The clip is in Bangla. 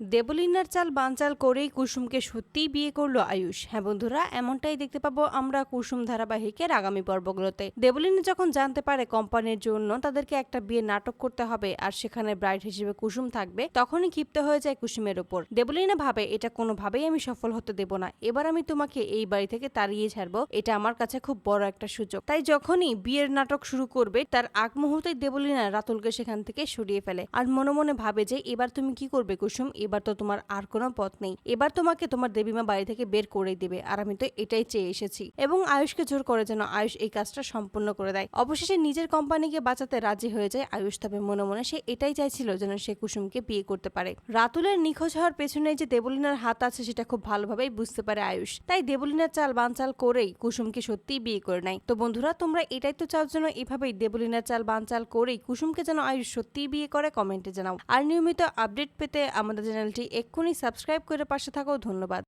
দেবলিনার চাল বানচাল করেই কুসুমকে সত্যিই বিয়ে করল আয়ুষ। হ্যাঁ বন্ধুরা, এমনটাই দেখতে পাবো আমরা কুসুম ধারাবাহিকের আগামী পর্বগুলোতে। দেবলিনা যখন জানতে পারে কোম্পানির জন্য তাদেরকে একটা বিয়ে নাটক করতে হবে আর সেখানে ব্রাইড হিসেবে কুসুম থাকবে, তখনই ক্ষিপ্ত হয়ে যায় কুসুমের ওপর। দেবলিনা ভাবে, এটা কোনোভাবেই আমি সফল হতে দেব না। এবার আমি তোমাকে এই বাড়ি থেকে তাড়িয়ে ছাড়বো। এটা আমার কাছে খুব বড় একটা সুযোগ। তাই যখনই বিয়ের নাটক শুরু করবে, তার আগ মুহূর্তে দেবলিনা রাতুলকে সেখান থেকে সরিয়ে ফেলে। আর মনে মনে ভাবে যে, এবার তুমি কি করবে কুসুম? এবার তো তোমার আর কোনো পথ নেই। এবার তোমাকে তোমার দেবীমা বাড়ি থেকে বের করে দেবে। আর আমি তো এটাই চেয়ে এসেছি। এবং আয়ুষকে জোর করে যেন আয়ুষ এই কাজটা সম্পূর্ণ করে দেয়। অবশেষে নিজের কোম্পানিকে বাঁচাতে রাজি হয়ে যায় আয়ুষ। তবে মনে মনে সে এটাই চাইছিল যেন সে কুসুমকে বিয়ে করতে পারে। রাতুলের নিখোঁজ হওয়ার পেছনে যে দেবলিনার হাত আছে সেটা খুব ভালোভাবেই বুঝতে পারে আয়ুষ। তাই দেবলিনার চাল বানচাল করেই কুসুমকে সত্যিই বিয়ে করে নেয়। তো বন্ধুরা, তোমরা এটাই তো চাও যেন এভাবেই দেবলিনার চাল বানচাল করেই কুসুমকে যেন আয়ুষ সত্যিই বিয়ে করে কমেন্টে জানাও। আর নিয়মিত আপডেট পেতে আমাদের চ্যানেলটি এক্ষুনি সাবস্ক্রাইব করে পাশে থাকো। ধন্যবাদ।